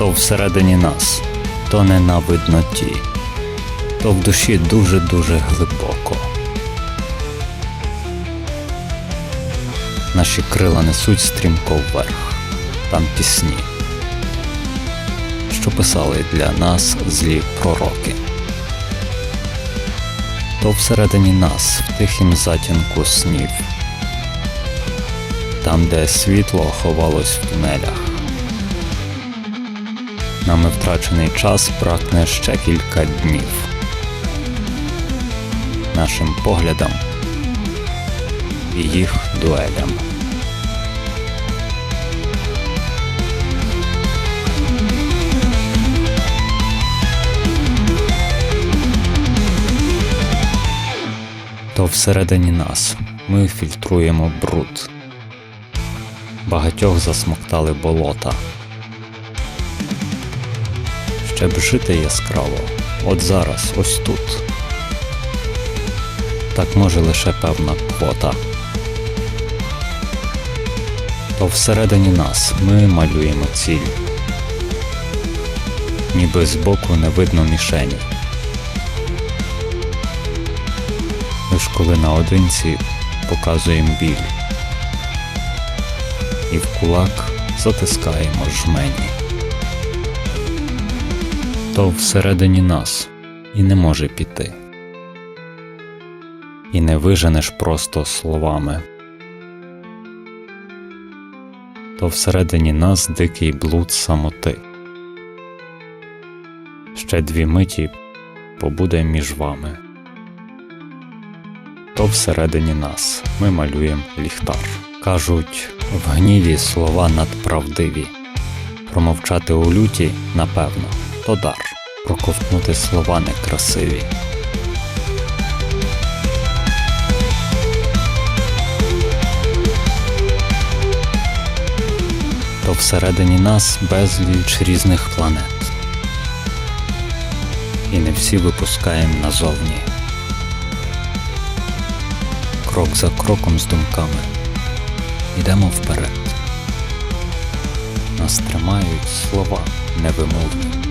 то всередині нас, то не на видноті, то в душі дуже-дуже глибоко. Наші крила несуть стрімко вверх, там пісні, що писали для нас злі пророки. То всередині нас, в тихім затінку снів, там, де світло ховалось в тунелях. Нами втрачений час прагне ще кілька днів. Нашим поглядам і їх дуелям. То всередині нас ми фільтруємо бруд. Багатьох засмоктали болота. Щоб жити яскраво, от зараз, ось тут. Так може лише певна квота. То всередині нас ми малюємо ціль. Ніби збоку не видно мішені. Лиш коли наодинці показуємо біль. І в кулак затискаємо жмені. То всередині нас і не може піти. І не виженеш просто словами. То всередині нас дикий блуд самоти. Ще дві миті побуде між вами. То всередині нас ми малюємо ліхтар. Кажуть, в гніві слова надправдиві. Промовчати у люті, напевно, то дар. Проковтнути слова некрасиві. То всередині нас безліч різних планет. І не всі випускаємо назовні. Крок за кроком з думками йдемо вперед. Нас тримають слова невимовні.